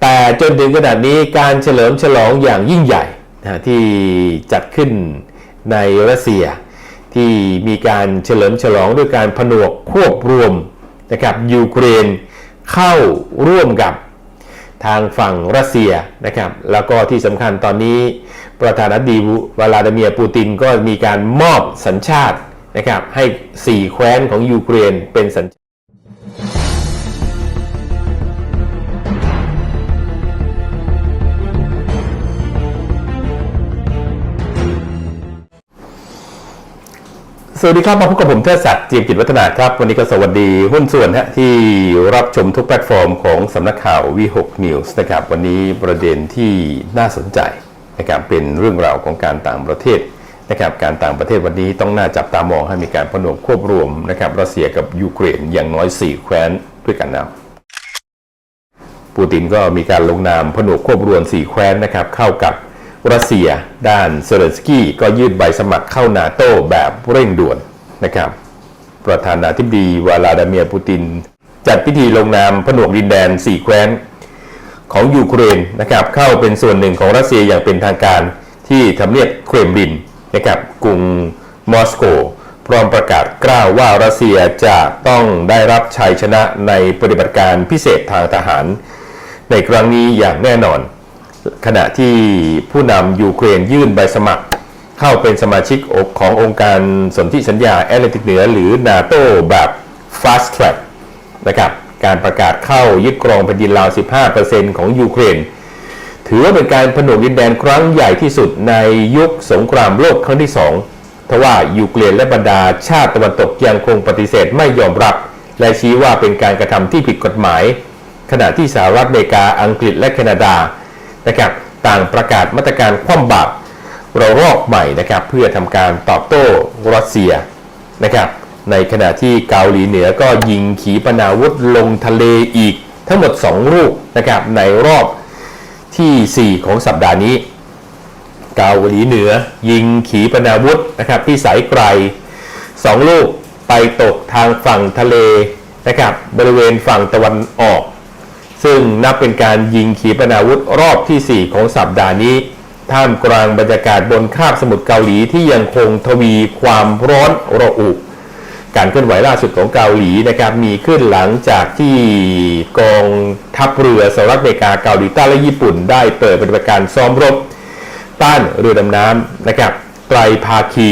แต่จนถึงขนาดนี้การเฉลิมฉลองอย่างยิ่งใหญ่นะที่จัดขึ้นในรัสเซีย ที่มีการเฉลิมฉลองด้วยการผนวกควบรวมนะครับยูเครนเข้าร่วมกับทางฝั่งรัสเซียนะครับแล้วก็ที่สำคัญตอนนี้ประธานาธิบดีวลาดิเมียร์ปูตินก็มีการมอบสัญชาตินะครับให้ 4 แคว้นของยูเครนเป็นสัญ สวัสดีครับมาพบกับผมเทิดศักดิ์เจียมกิจวัฒนาครับ วันนี้ก็สวัสดีหุ้นส่วนฮะที่รับชมทุกแพลตฟอร์มของสำนักข่าว V6 News นะครับวันนี้ประเด็นที่น่าสนใจนะครับเป็นเรื่องราวของการต่างประเทศนะครับการต่างประเทศวันนี้ต้องน่าจับตามองให้มีการผนวกควบรวมนะครับรัสเซียกับยูเครนอย่างน้อย 4 แคว้นด้วยกันนะปูตินก็มีการลงนามผนวกควบรวม 4 แคว้นนะครับเข้ากับ รัสเซียด้านเซเลนสกี้ก็ยื่นใบสมัครเข้านาโต้แบบเร่งด่วนนะครับ ประธานาธิบดีวลาดาเมียร์ปูติน จัดพิธีลงนามผนวกดินแดน 4 แคว้นของยูเครนนะครับเข้าเป็นส่วนหนึ่งของรัสเซียอย่างเป็นทางการที่ทำเนียบเครมลินนะครับกรุงมอสโก พร้อมประกาศกล้าวว่ารัสเซียจะต้องได้รับชัยชนะในปฏิบัติการพิเศษทางทหาร ในครั้งนี้อย่างแน่นอน ขณะที่ผู้นำยูเครนยื่นใบสมัคร เข้าเป็นสมาชิกขององค์การสนธิสัญญาแอตแลนติกเหนือ หรือนาโตแบบ Fast Track นะครับการประกาศเข้ายึดครองแผ่นดินลาว 15%ของยูเครน ถือว่าเป็นการผนวกดินแดนครั้งใหญ่ที่สุดในยุคสงครามโลกครั้งที่สองทว่ายูเครนและบรรดาชาติตะวันตกยังคงปฏิเสธไม่ยอมรับ และชี้ว่าเป็นการกระทำที่ผิดกฎหมาย ขณะที่สหรัฐอเมริกาอังกฤษและแคนาดา นะครับต่างประกาศมาตรการคว่ำบาตรเรารอกใหม่นะครับเพื่อทำการตอบโต้รัสเซียนะครับในขณะที่เกาหลีเหนือก็ยิงขีปนาวุธลงทะเลอีกทั้งหมด 2 ลูกนะครับในรอบทีสี่ 4 ของสัปดาห์นี้ เกาหลีเหนือยิงขีปนาวุธนะครับที่สายไกล 2 ลูกไปตกทางฝั่งทะเลนะครับบริเวณฝั่งตะวันออก ซึ่งนับเป็นการยิงขีปนาวุธรอบที่ 4 ของสัปดาห์นี้ ท่ามกลางบรรยากาศบนคาบสมุทรเกาหลีที่ยังคงทวีความร้อนระอุ การเคลื่อนไหวล่าสุดของเกาหลีนะครับมีขึ้นหลังจากที่กองทัพเรือสหรัฐอเมริกาเกาหลีใต้และญี่ปุ่น ได้เปิดปฏิบัติการซ้อมรบ ต้านเรือดำน้ำนะครับไตรภาคี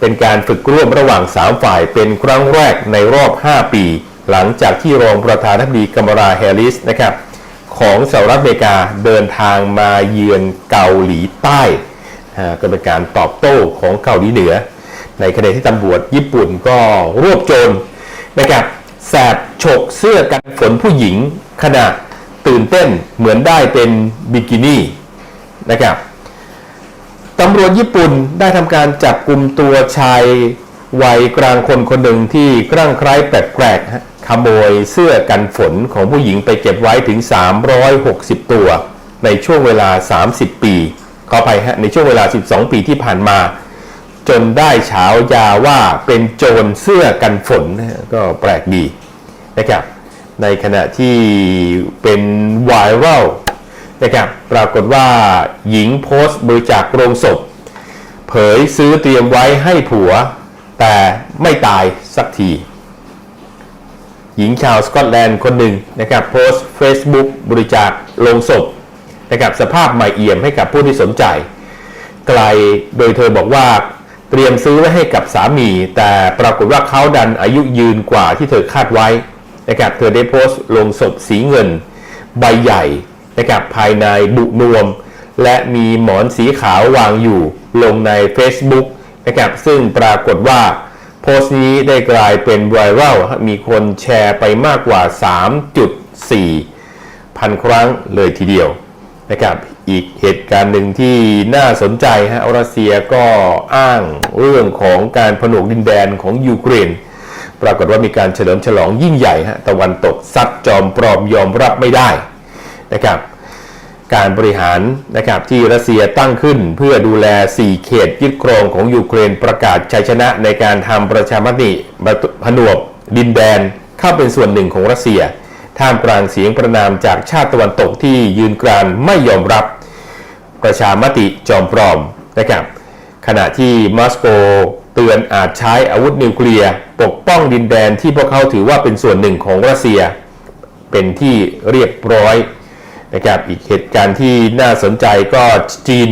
เป็นการฝึกร่วมระหว่าง 3 ฝ่ายเป็นครั้งแรกในรอบ 5 ปี หลังจากที่รองประธานาธิบดีกัมราแฮริสนะครับของสหรัฐอเมริกาเดินทางมาเยือนเกาหลีใต้ก็เป็นการตอบโต้ของเกาหลีเหนือ ในขณะที่ตำรวจญี่ปุ่นก็รวบโจรนะครับแสบฉกเสื้อกันฝนผู้หญิงขณะตื่นเต้นเหมือนได้เป็นบิกินี่นะครับตำรวจญี่ปุ่นได้ทำการจับกลุ่มตัวชายวัยกลางคนคนหนึ่งที่คลั่งไคล้แปลกๆ ขโมยเสื้อกันฝนของผู้หญิงไปเก็บไว้ถึง 360 ตัว ในช่วงเวลา 30 ปีขออภัยฮะในช่วงเวลา 12 ปีที่ผ่านมา จนได้ฉายาว่าเป็นโจรเสื้อกันฝนก็แปลกดีนะครับในขณะที่เป็นไวรัลนะครับปรากฏว่าหญิงโพสต์บริจาคโรงศพ เผยซื้อเตรียมไว้ให้ผัว แต่ไม่ตายสักที หญิงชาวสกอตแลนด์คนหนึ่งนะครับโพสต์ Facebook บริจาคโรงศพนะครับสภาพใหม่เอี่ยมให้กับผู้ที่สนใจ ไกลโดยเธอบอกว่าเตรียมซื้อไว้ให้กับสามี แต่ปรากฏว่าเขาดันอายุยืนกว่าที่เธอคาดไว้นะครับเธอได้โพสต์ลงศพสีเงิน ใบใหญ่นะครับภายในบุนวม และมีหมอนสีขาววางอยู่ลงใน Facebook นะครับซึ่งปรากฏว่า พสต์นี้ได้กลายเป็นไวรัลมีคนแชร์ไปมากกว่า 3.4 พันครั้งเลยทีเดียวนะครับอีกเหตุการณ์หนึ่งที่น่าสนใจฮะรัสเซียก็อ้างเรื่องของการผนวกดินแดนของยูเครน ปรากฏว่ามีการเฉลิมฉลองยิ่งใหญ่ฮะตะวันตกซัดจอมปลอมยอมรับไม่ได้นะครับ การบริหารนะครับที่รัสเซียตั้งขึ้น เพื่อดูแล 4 เขตยึดครองของยูเครนประกาศชัยชนะในการทำประชามติผนวกดินแดนเข้าเป็นส่วนหนึ่งของรัสเซีย ท่ามกลางเสียงประนามจากชาติตะวันตกที่ยืนกรานไม่ยอมรับ ประชามติจอมปลอมนะครับขณะที่มอสโกเตือนอาจใช้อาวุธนิวเคลียร์ปกป้องดินแดนที่พวกเขาถือว่าเป็นส่วนหนึ่งของรัสเซีย เป็นที่เรียบร้อย นะครับอีกเหตุการณ์ที่น่าสนใจก็จีน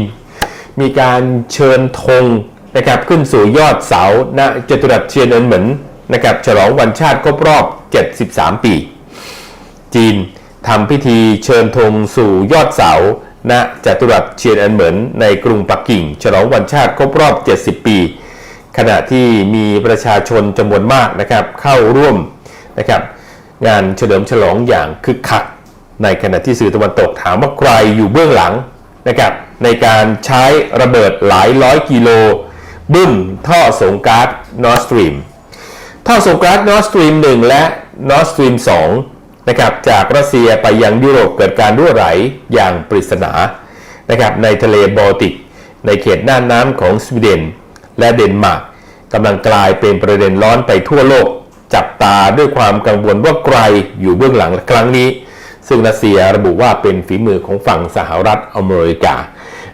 มีการเชิญธงนะครับขึ้นสู่ยอดเสาณจตุรัสเทียนอันเหมินนะครับฉลองวันชาติครบรอบ 73 ปี จีนทำพิธีเชิญธงสู่ยอดเสาณจตุรัสเทียนอันเหมินในกรุงปักกิ่ง ฉลองวันชาติครบรอบ 70 ปี ขณะที่มีประชาชนจำนวนมากนะครับเข้าร่วมนะครับงานเฉลิมฉลองอย่างคึกคัก ในขณะที่สื่อตะวันตกถามว่าใครอยู่เบื้องหลังนะครับในการใช้ระเบิดหลายร้อยกิโล บึ้มท่อส่งก๊าซนอร์สตรีมท่อส่งก๊าซนอร์สตรีม1และนอร์สตรีม2นะครับจากรัสเซียไปยังยุโรปเกิดการรั่วไหลอย่างปริศนานะครับในทะเลบอลติก ในเขตน่านน้ำของสวีเดน และเดนมาร์กกำลังกลายเป็นประเด็นร้อนไปทั่วโลก จับตาด้วยความกังวลว่าใครอยู่เบื้องหลังครั้งนี้ ซึ่งรัสเซียระบุว่าเป็นฝีมือของฝั่งสหรัฐอเมริกา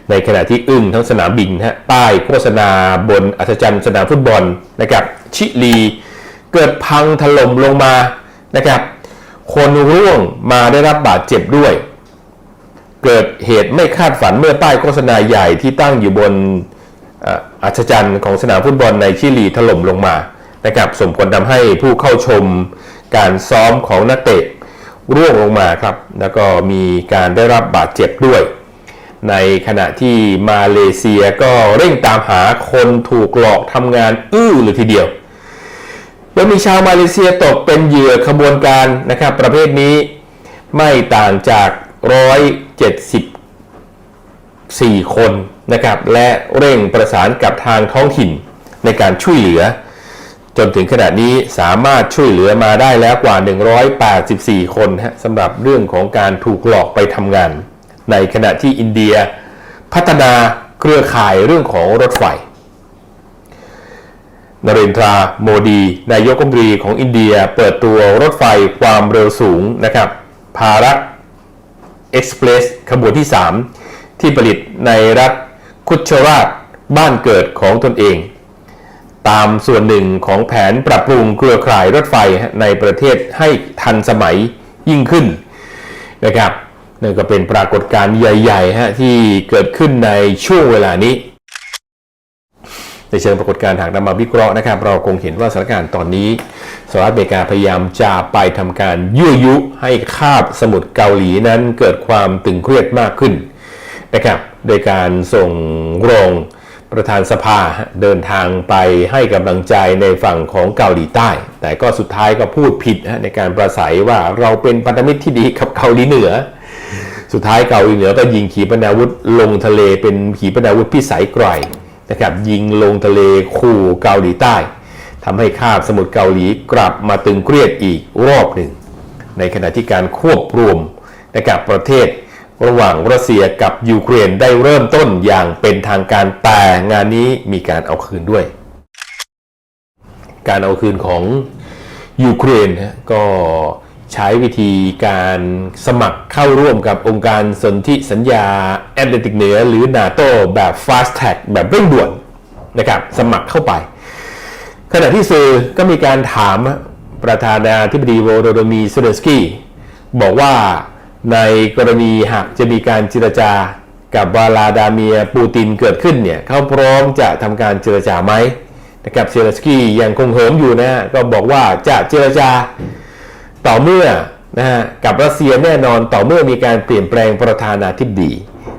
ในขณะที่อึ้งทั้งสนามบินฮะป้ายโฆษณาบนอัศจรรย์สนามฟุตบอลนะครับชิลีเกิดพังถล่มลงมานะครับคนร่วงมาได้รับบาดเจ็บด้วย เกิดเหตุไม่คาดฝันเมื่อป้ายโฆษณาใหญ่ที่ตั้งอยู่บนอัศจรรย์ของสนามฟุตบอลในชิลีถล่มลงมานะครับส่งผลทำให้ผู้เข้าชมการซ้อมของนักเตะ ร่วงลงมาครับ แล้วก็มีการได้รับบาดเจ็บด้วย ในขณะที่มาเลเซียก็เร่งตามหาคนถูกหลอกทำงานอื้อเลยทีเดียวโดยมีชาวมาเลเซียตกเป็นเหยื่อขบวนการนะครับ ประเภทนี้ไม่ต่างจาก 174 คนนะครับ และเร่งประสานกับทางท้องถิ่นในการช่วยเหลือ จนถึงขณะนี้สามารถช่วยเหลือมาได้แล้วกว่า 184 คนฮะสำหรับเรื่องของการถูกหลอกไปทำงาน ในขณะที่อินเดีย พัฒนาเครือข่ายเรื่องของรถไฟ นเรนทราโมดี นายกรัฐมนตรีของอินเดียเปิดตัวรถไฟความเร็วสูงนะครับ ภารักเอ็กซ์เพรสขบวนที่ 3 ที่ผลิตในรัฐคุชราชบ้านเกิดของตนเอง ตามส่วนหนึ่งของแผนปรับปรุงเครือข่ายรถไฟในประเทศให้ทันสมัยยิ่งขึ้นนะครับนั่นก็เป็นปรากฏการณ์ใหญ่ๆฮะที่เกิดขึ้นในช่วงเวลานี้ ในเชิงปรากฏการณ์หากนำมาวิเคราะห์นะครับ เราคงเห็นว่าสถานการณ์ตอนนี้สหรัฐอเมริกาพยายามจะไปทำการยั่วยุให้คาบสมุทรเกาหลีนั้นเกิดความตึงเครียดมากขึ้นนะครับโดยการส่งรอง ประธานสภาเดินทางไปให้กำลังใจในฝั่งของเกาหลีใต้ แต่ก็สุดท้ายก็พูดผิดในการประสัยว่าเราเป็นพันธมิตรที่ดีกับเกาหลีเหนือ สุดท้ายเกาหลีเหนือก็ยิงขีปนาวุธลงทะเลเป็นขีปนาวุธพิสัยไกลนะครับยิงลงทะเลขู่เกาหลีใต้ทำให้คาบสมุทรเกาหลีกลับมาตึงเครียดอีกรอบหนึ่ง ในขณะที่การควบรวมนะครับประเทศ ระหว่างรัสเซียกับยูเครนได้เริ่มต้นอย่างเป็นทางการแต่งานนี้มีการเอาคืนด้วย การเอาคืนของยูเครนฮะก็ใช้วิธีการสมัครเข้าร่วมกับองค์การสนธิสัญญาแอตแลนติกเหนือหรือนาโตแบบ Fast Track แบบเร่งด่วนนะครับสมัครเข้าไป ขณะที่สื่อก็มีการถามประธานาธิบดีโวโรโดมีเซเลนสกี้บอกว่า ในกรณีหากจะมีการเจรจากับวลาดาเมียปูตินเกิดขึ้นเนี่ยเขาพร้อมจะทำการเจรจาไหมนะครับเซเลสกี้ยังคงเหิมอยู่นะฮะก็บอกว่าจะเจรจาต่อเมื่อนะฮะกับรัสเซียแน่นอนต่อเมื่อมีการเปลี่ยนแปลงประธานาธิบดี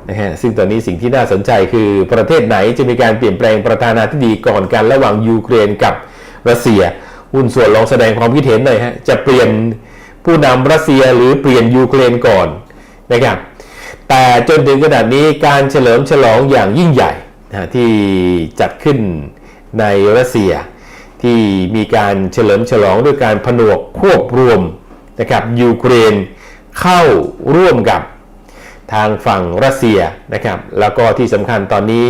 นะฮะซึ่งตอนนี้สิ่งที่น่าสนใจคือประเทศไหนจะมีการเปลี่ยนแปลงประธานาธิบดีก่อนกันระหว่างยูเครนกับรัสเซียหุ้นส่วนลองแสดงความคิดเห็นหน่อยฮะจะเปลี่ยน ผู้นำรัสเซียหรือเปลี่ยนยูเครนก่อนนะครับแต่จนถึงขนาดนี้การเฉลิมฉลองอย่างยิ่งใหญ่นะฮะที่จัดขึ้นในรัสเซีย ที่มีการเฉลิมฉลองด้วยการผนวกควบรวมนะครับยูเครนเข้าร่วมกับทางฝั่งรัสเซียนะครับ แล้วก็ที่สำคัญตอนนี้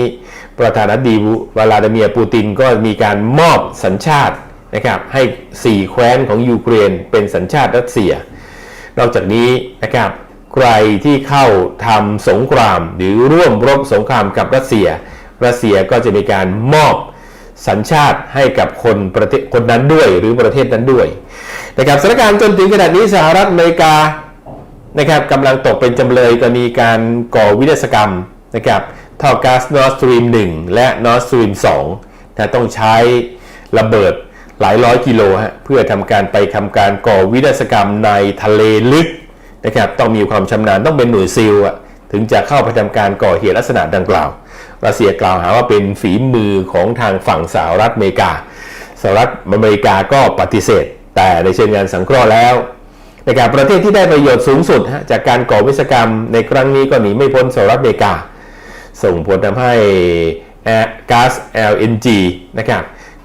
ประธานาธิบดีวลาดิเมียร์ปูตินก็มีการมอบสัญชาติ นะครับให้ 4 แคว้นของยูเครนเป็นสัญชาติรัสเซีย นอกจากนี้นะครับใครที่เข้าทำสงครามหรือร่วมรบสงครามกับรัสเซีย รัสเซียก็จะมีการมอบสัญชาติให้กับคนประเทศคนนั้นด้วยหรือประเทศนั้นด้วยนะครับสถานการณ์จนถึงขนาดนี้สหรัฐอเมริกานะครับกำลังตกเป็นจำเลยกรณีการก่อวินาศกรรมนะครับท่อก๊าซ Nord Stream 1และ Nord Stream 2นะต้องใช้ระเบิด หลายร้อยกิโลฮะเพื่อทำการไปทำการก่อวินาศกรรมในทะเลลึกนะครับต้องมีความชำนาญต้องเป็นหน่วยซิลอะถึงจะเข้าไปทำการก่อเหตุลักษณะดังกล่าว รัสเซียกล่าวหาว่าเป็นฝีมือของทางฝั่งสหรัฐอเมริกาสหรัฐอเมริกาก็ปฏิเสธ แต่ในเชิงงานสังเคราะห์แล้วนะครับประเทศที่ได้ประโยชน์สูงสุดจากการก่อวิศกรรมในครั้งนี้ก็หนีไม่พ้นสหรัฐอเมริกา ส่งผลทำให้แก๊าซ LNG นะครับ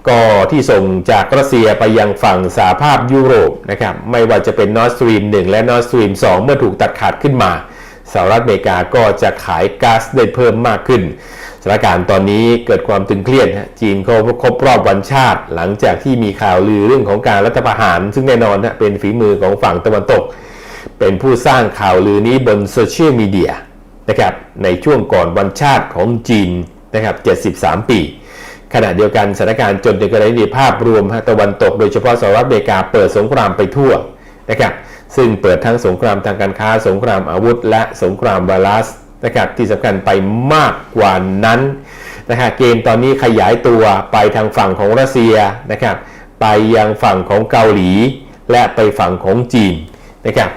ก็ที่ส่งจากรัสเซียไปยังฝั่งสหภาพยุโรปนะครับไม่ว่าจะเป็น Nord Stream 1และ Nord Stream 2เมื่อถูกตัดขาดขึ้นมาสหรัฐอเมริกาก็จะขายก๊าซได้เพิ่มมากขึ้นสถานการณ์ตอนนี้เกิดความตึงเครียดจีนเขาครบรอบวันชาติ หลังจากที่มีข่าวลือเรื่องของการรัฐประหาร ซึ่งแน่นอนนะเป็นฝีมือของฝั่งตะวันตก เป็นผู้สร้างข่าวลือนี้บนโซเชียลมีเดียนะครับในช่วงก่อนวันชาติของจีนนะครับ73 ปี ขณะเดียวกันสถานการณ์จนถึงกรณีภาพรวมตะวันตกโดยเฉพาะสหรัฐอเมริกาเปิดสงครามไปทั่วนะครับซึ่งเปิดทั้งสงครามทางการค้า สงครามอาวุธ และสงครามไวรัสนะครับที่สำคัญไปมากกว่านั้นนะครับเกมตอนนี้ขยายตัวไปทางฝั่งของรัสเซียนะครับไปยังฝั่งของเกาหลี และไปฝั่งของจีนนะครับ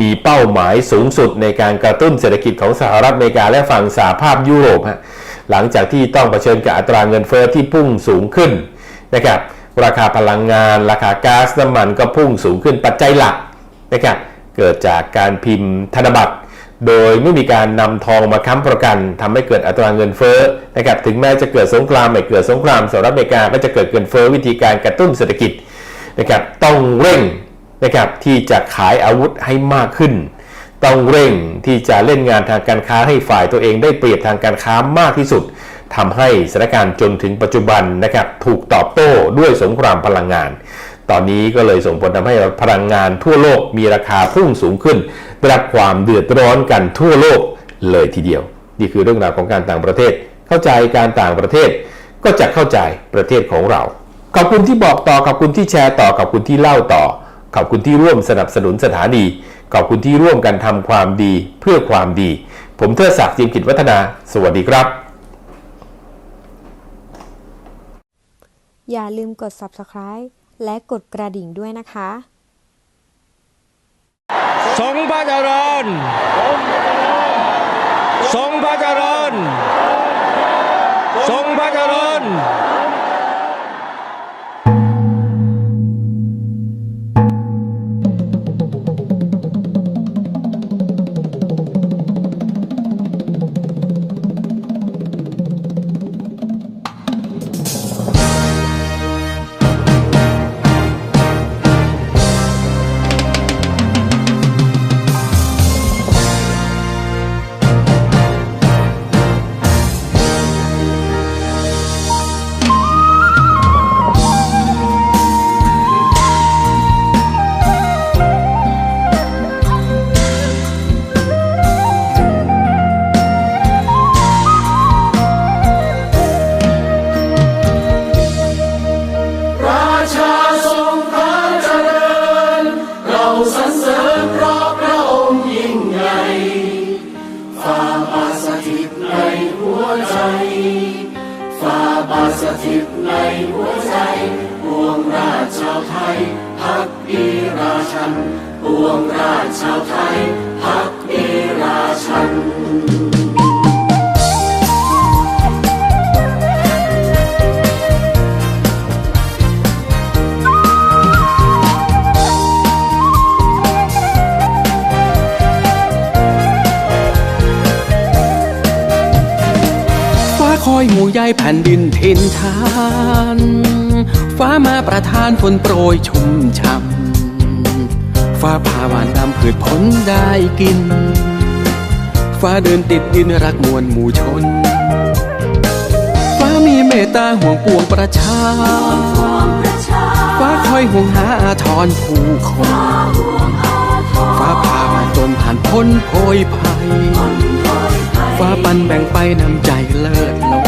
มีเป้าหมายสูงสุดในการกระตุ้นเศรษฐกิจของสหรัฐอเมริกาและฝั่งสหภาพยุโรปฮะ หลังจากที่ต้องเผชิญกับอัตราเงินเฟอ้อที่พุ่งสูงขึ้นนะครับราคาพลังงาน ราคาก๊าซน้ำมันก็พุ่งสูงขึ้นปัจจัยหลักนะครับเกิดจากการพิมพ์ธนบัตร โดยไม่มีการนำทองมาค้ำประกันทำให้เกิดอัตราเงินเฟ้อนะครับถึงแม้จะเกิดสงครามไม่เกิดสงครามสหรัฐอเมริกาก็จะเกิดเงินเฟ้อวิธีการกระตุ้นเศรษฐกิจนะครับต้องเร่งนะครับที่จะขายอาวุธให้มากขึ้น ต้องเร่งที่จะเล่นงานทางการค้าให้ฝ่ายตัวเองได้เปรียบทางการค้ามากที่สุดทำให้สถานการณ์จนถึงปัจจุบันนะครับถูกตอบโต้ด้วยสงครามพลังงาน ตอนนี้ก็เลยส่งผลทำให้พลังงานทั่วโลกมีราคาพุ่งสูงขึ้นได้รับความเดือดร้อนกันทั่วโลกเลยทีเดียว นี่คือเรื่องราวของการต่างประเทศ เข้าใจการต่างประเทศ ก็จะเข้าใจประเทศของเราขอบคุณที่บอกต่อขอบคุณที่แชร์ต่อขอบคุณที่เล่าต่อขอบคุณที่ร่วมสนับสนุนสถานี ขอบคุณที่ร่วมกันทำความดีเพื่อความดี ผมเทดศักดิ์จิมกิจวัฒนา สวัสดีครับ อย่าลืมกด subscribe และกดกระดิ่งด้วยนะคะทรงพระเจริญทรงพระเจริญทรงพระเจริญ อยหมู่ใยแผ่นดินทินทานฟ้ามาประทานฝนโปรยชุ่มช่ำฟ้าพาหวานนำพืชผลได้กิน ฟ้าเดินติดดินรักมวลหมู่ชน ฟ้ามีเมตตาห่วงปวงประชา ฟ้าคอยห่วงหาอาทรผู้คน ฟ้าฟ้าผ่ามาจนผ่านพ้นโพยภัย ฟ้าปันแบ่งไปน้ำใจเลิศล้น